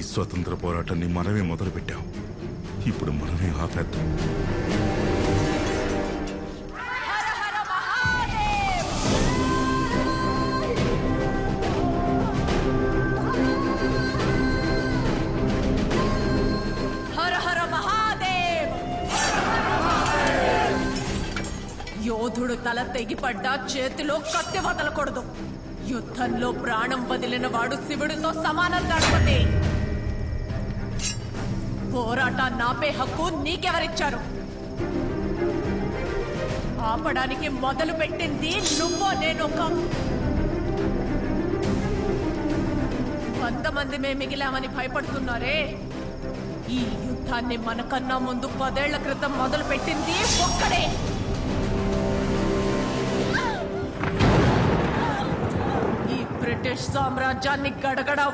ఈ స్వతంత్ర పోరాటాన్ని మనమే మొదలుపెట్టాం. ఇప్పుడు మనమే ఆపేద్దాం. హర హర మహాదేవ్! యోధుడు తల తెగిపడ్డా చేతిలో కత్తి వదలకూడదు. యుద్ధంలో ప్రాణం వదిలిన వాడు శివుడితో సమానం గణపతి పోరాటాన్ని ఆపే హక్కు నీకెవరిచ్చారు? ఆపడానికి మొదలు పెట్టింది నువ్వో నేను కొంతమంది మే మిగిలామని భయపడుతున్నారే. ఈ యుద్ధాన్ని మనకన్నా ముందు పదేళ్ళ క్రితం మొదలు పెట్టింది ఒక్కడే. ఈ బ్రిటిష్ సామ్రాజ్యాన్ని గడగడ